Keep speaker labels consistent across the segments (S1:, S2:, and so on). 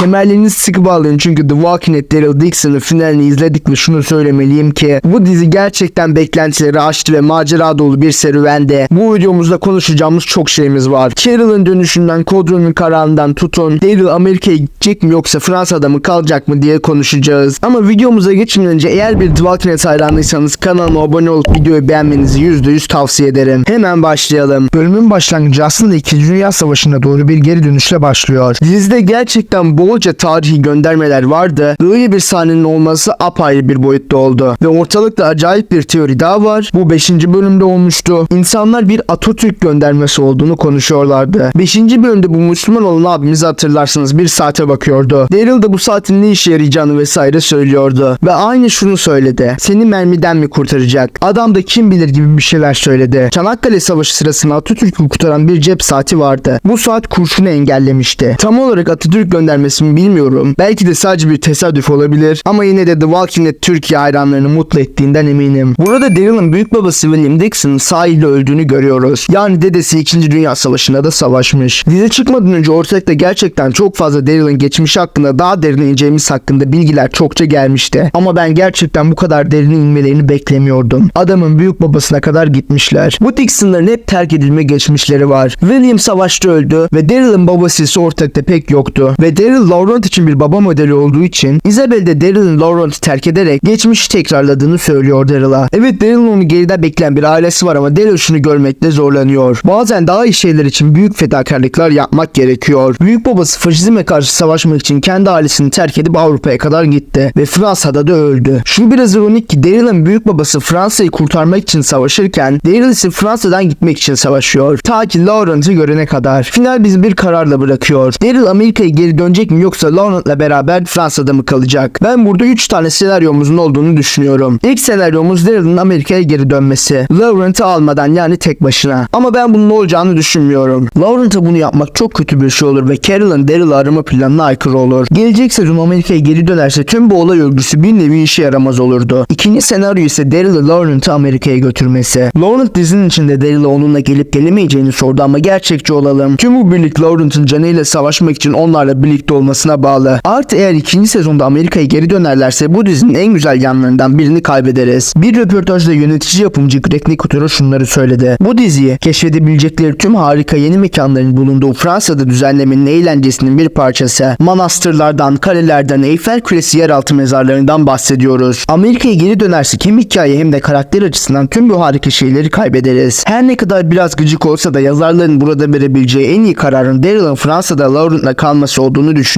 S1: Kemerlerinizi sıkı bağlayın çünkü The Walking Dead Daryl Dixon'ın finalini izledik ve şunu söylemeliyim ki bu dizi gerçekten beklentileri aştı ve macera dolu bir serüvende. Bu videomuzda konuşacağımız çok şeyimiz var. Carol'ın dönüşünden, Kodron'un kararından tutun, Daryl Amerika'ya gidecek mi yoksa Fransa'da mı kalacak mı diye konuşacağız. Ama videomuza geçmeden önce eğer bir The Walking Dead hayranıysanız kanalıma abone olup videoyu beğenmenizi %100 tavsiye ederim. Hemen başlayalım.
S2: Bölümün başlangıcı aslında 2. Dünya Savaşı'na doğru bir geri dönüşle başlıyor.
S1: Dizide gerçekten bolca tarihi göndermeler vardı. Böyle bir sahnenin olması apayrı bir boyutta oldu. Ve ortalıkta acayip bir teori daha var. Bu 5. bölümde olmuştu. İnsanlar bir Atatürk göndermesi olduğunu konuşuyorlardı. 5. bölümde bu Müslüman olan abimizi hatırlarsınız bir saate bakıyordu. Daryl da bu saatin ne işe yarayacağını vesaire söylüyordu. Ve aynı şunu söyledi. Seni mermiden mi kurtaracak? Adam da kim bilir gibi bir şeyler söyledi. Çanakkale Savaşı sırasında Atatürk'ü kurtaran bir cep saati vardı. Bu saat kurşunu engellemişti. Tam olarak Atatürk göndermesi mi bilmiyorum. Belki de sadece bir tesadüf olabilir. Ama yine de The Walking Dead Türkiye hayranlarını mutlu ettiğinden eminim. Burada Daryl'ın büyük babası William Dixon sahilde öldüğünü görüyoruz. Yani dedesi 2. Dünya Savaşı'nda da savaşmış. Dizi çıkmadan önce ortalıkta gerçekten çok fazla Daryl'ın geçmişi hakkında daha derine ineceğimiz hakkında bilgiler çokça gelmişti. Ama ben gerçekten bu kadar derine inmelerini beklemiyordum. Adamın büyük babasına kadar gitmişler. Bu Dixon'ların hep terk edilme geçmişleri var. William savaşta öldü ve Daryl'ın babası ise ortalıkta pek yoktu. Ve Daryl Laurent için bir baba modeli olduğu için Isabel de Daryl'ın Laurent'ı terk ederek geçmişi tekrarladığını söylüyor Daryl'a. Evet Daryl'ın onu geride bekleyen bir ailesi var ama Daryl şunu görmekte zorlanıyor. Bazen daha iyi şeyler için büyük fedakarlıklar yapmak gerekiyor. Büyük babası faşizme karşı savaşmak için kendi ailesini terk edip Avrupa'ya kadar gitti ve Fransa'da da öldü. Şu biraz ironik ki Daryl'ın büyük babası Fransa'yı kurtarmak için savaşırken Daryl ise Fransa'dan gitmek için savaşıyor. Ta ki Laurent'ı görene kadar. Final bizi bir kararla bırakıyor. Daryl Amerika'ya geri dönecek mi yoksa Laurent'la beraber Fransa'da mı kalacak? Ben burada 3 tane senaryomuzun olduğunu düşünüyorum. İlk senaryomuz Daryl'ın Amerika'ya geri dönmesi. Laurent'ı almadan yani tek başına. Ama ben bunun olacağını düşünmüyorum. Laurent'a bunu yapmak çok kötü bir şey olur ve Carol'ın Daryl'ı arama planına aykırı olur. Gelecek sezon Amerika'ya geri dönerse tüm bu olay örgüsü bir nevi işe yaramaz olurdu. İkinci senaryo ise Daryl'ı Laurent'ı Amerika'ya götürmesi. Laurent dizinin içinde Daryl'a onunla gelip gelemeyeceğini sordu ama gerçekçi olalım. Tüm bu birlik Laurent'ın canıyla savaşmak için onlarla birlikte olmasına bağlı. Artı eğer ikinci sezonda Amerika'ya geri dönerlerse bu dizinin en güzel yanlarından birini kaybederiz. Bir röportajda yönetici yapımcı Greg Nicotero şunları söyledi. Bu diziyi keşfedebilecekleri tüm harika yeni mekanların bulunduğu Fransa'da düzenlemenin eğlencesinin bir parçası. Manastırlardan, kalelerden, Eyfel Kulesi yeraltı mezarlarından bahsediyoruz. Amerika'ya geri dönerse hem hikaye hem de karakter açısından tüm bu harika şeyleri kaybederiz. Her ne kadar biraz gıcık olsa da yazarların burada verebileceği en iyi kararın Daryl'ın Fransa'da Laurent'la kalması olduğunu düşünüyorum.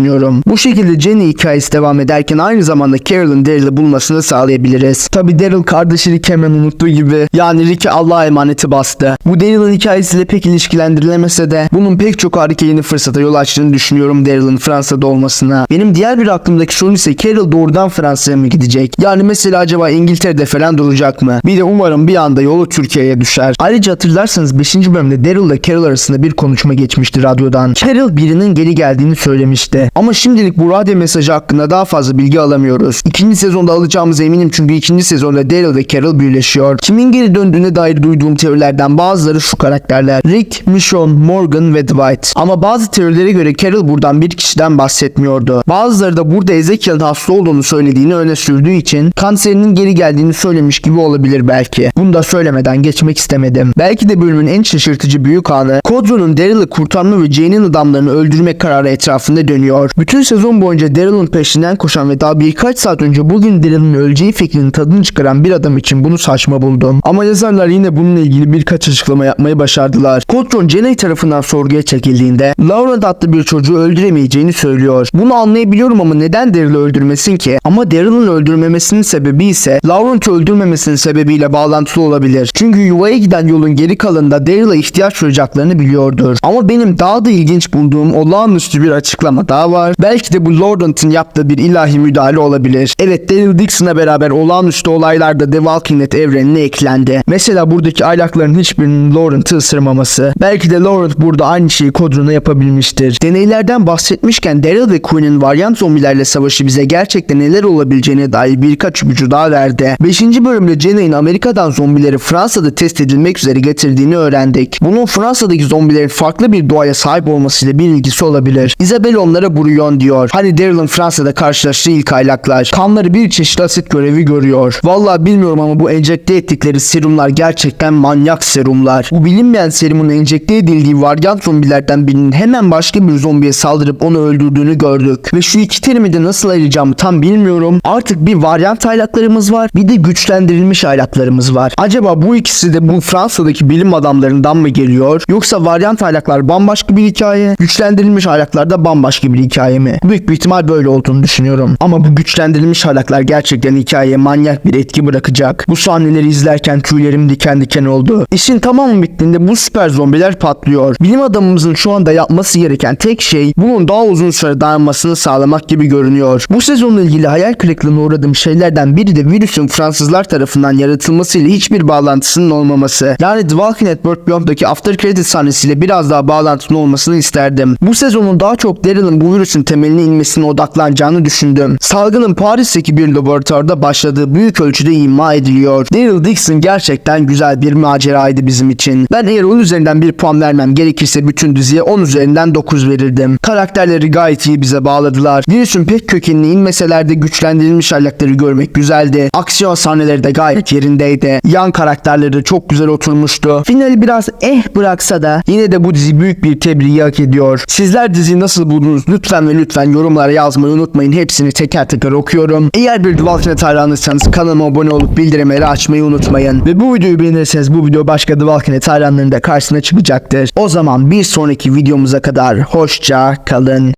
S1: Bu şekilde Jenny hikayesi devam ederken aynı zamanda Carol'ın Daryl'ı bulmasını sağlayabiliriz. Tabi Daryl kardeşi Rick'i hemen unuttuğu gibi yani Rick'i Allah'a emaneti bastı. Bu Daryl'ın hikayesiyle pek ilişkilendirilemese de bunun pek çok harika yeni fırsata yol açtığını düşünüyorum Daryl'ın Fransa'da olmasına. Benim diğer bir aklımdaki sorun ise Carol doğrudan Fransa'ya mı gidecek? Yani mesela acaba İngiltere'de falan duracak mı? Bir de umarım bir anda yolu Türkiye'ye düşer. Ayrıca hatırlarsanız 5. bölümde Daryl ile Carol arasında bir konuşma geçmişti radyodan. Carol birinin geri geldiğini söylemişti. Ama şimdilik bu radyo mesajı hakkında daha fazla bilgi alamıyoruz. İkinci sezonda alacağımıza eminim çünkü ikinci sezonda Daryl ve Carol birleşiyor. Kimin geri döndüğüne dair duyduğum teorilerden bazıları şu karakterler. Rick, Michonne, Morgan ve Dwight. Ama bazı teorilere göre Carol buradan bir kişiden bahsetmiyordu. Bazıları da burada Ezekiel'in hasta olduğunu söylediğini öne sürdüğü için kanserinin geri geldiğini söylemiş gibi olabilir belki. Bunu da söylemeden geçmek istemedim. Belki de bölümün en şaşırtıcı büyük anı Kodro'nun Daryl'ı kurtarma ve Jane'in adamlarını öldürmek kararı etrafında dönüyor. Bütün sezon boyunca Daryl'ın peşinden koşan ve daha birkaç saat önce bugün Daryl'ın öleceği fikrinin tadını çıkaran bir adam için bunu saçma buldum. Ama yazarlar yine bununla ilgili birkaç açıklama yapmayı başardılar. Kodron Jenny tarafından sorguya çekildiğinde Laurent adlı bir çocuğu öldüremeyeceğini söylüyor. Bunu anlayabiliyorum ama neden Daryl'ı öldürmesin ki? Ama Daryl'ın öldürmemesinin sebebi ise Laurent'ı öldürmemesinin sebebiyle bağlantılı olabilir. Çünkü yuvaya giden yolun geri kalanında Daryl'a ihtiyaç duyacaklarını biliyordur. Ama benim daha da ilginç bulduğum olağanüstü bir açıklama daha var. Belki de bu Laurent'ın yaptığı bir ilahi müdahale olabilir. Evet Daryl Dixon'la beraber olağanüstü olaylar da The Walking Dead evrenine eklendi. Mesela buradaki aylakların hiçbirinin Laurent'ı ısırmaması. Belki de Laurent burada aynı şeyi Kodron'a yapabilmiştir. Deneylerden bahsetmişken Daryl ve Quinn'in varyant zombilerle savaşı bize gerçekten neler olabileceğine dair birkaç ipucu daha verdi. 5. bölümde Jenny'in Amerika'dan zombileri Fransa'da test edilmek üzere getirdiğini öğrendik. Bunun Fransa'daki zombilerin farklı bir doğaya sahip olmasıyla bir ilgisi olabilir. Isabel onlara Bana Brouillon diyor. Hani Daryl'ın Fransa'da karşılaştığı ilk aylaklar. Kanları bir çeşit asit görevi görüyor. Vallahi bilmiyorum ama bu enjekte ettikleri serumlar gerçekten manyak serumlar. Bu bilinmeyen serumun enjekte edildiği varyant zombilerden birinin hemen başka bir zombiye saldırıp onu öldürdüğünü gördük. Ve şu iki terimi de nasıl ayıracağımı tam bilmiyorum. Artık bir varyant aylaklarımız var bir de güçlendirilmiş aylaklarımız var. Acaba bu ikisi de bu Fransa'daki bilim adamlarından mı geliyor? Yoksa varyant aylaklar bambaşka bir hikaye, güçlendirilmiş aylaklar da bambaşka bir hikaye mi? Büyük bir ihtimal böyle olduğunu düşünüyorum. Ama bu güçlendirilmiş aylaklar gerçekten hikayeye manyak bir etki bırakacak. Bu sahneleri izlerken tüylerim diken diken oldu. İşin tamamı bittiğinde bu süper zombiler patlıyor. Bilim adamımızın şu anda yapması gereken tek şey bunun daha uzun süre dayanmasını sağlamak gibi görünüyor. Bu sezonla ilgili hayal kırıklığına uğradığım şeylerden biri de virüsün Fransızlar tarafından yaratılmasıyla hiçbir bağlantısının olmaması. Yani The Walking Dead World Beyond'daki After Credit sahnesiyle biraz daha bağlantılı olmasını isterdim. Bu sezonun daha çok Daryl'ın bu virüsün temeline inmesine odaklanacağını düşündüm. Salgının Paris'teki bir laboratuvarda başladığı büyük ölçüde ima ediliyor. Daryl Dixon gerçekten güzel bir maceraydı bizim için. Ben eğer 10 üzerinden bir puan vermem gerekirse bütün diziye 10 üzerinden 9 verirdim. Karakterleri gayet iyi bize bağladılar. Virüsün pek kökenine inmeseler de güçlendirilmiş aylakları görmek güzeldi. Aksiyon sahneleri de gayet yerindeydi. Yan karakterleri çok güzel oturmuştu. Finali biraz eh bıraksa da yine de bu dizi büyük bir tebriği hak ediyor. Sizler diziyi nasıl buldunuz? Lütfen ve lütfen yorumlara yazmayı unutmayın. Hepsini teker teker okuyorum. Eğer bir Walking Dead hayranıysanız kanalıma abone olup bildirimleri açmayı unutmayın. Ve bu videoyu beğenirseniz bu video başka Walking Dead hayranlarının da karşısına çıkacaktır. O zaman bir sonraki videomuza kadar hoşça kalın.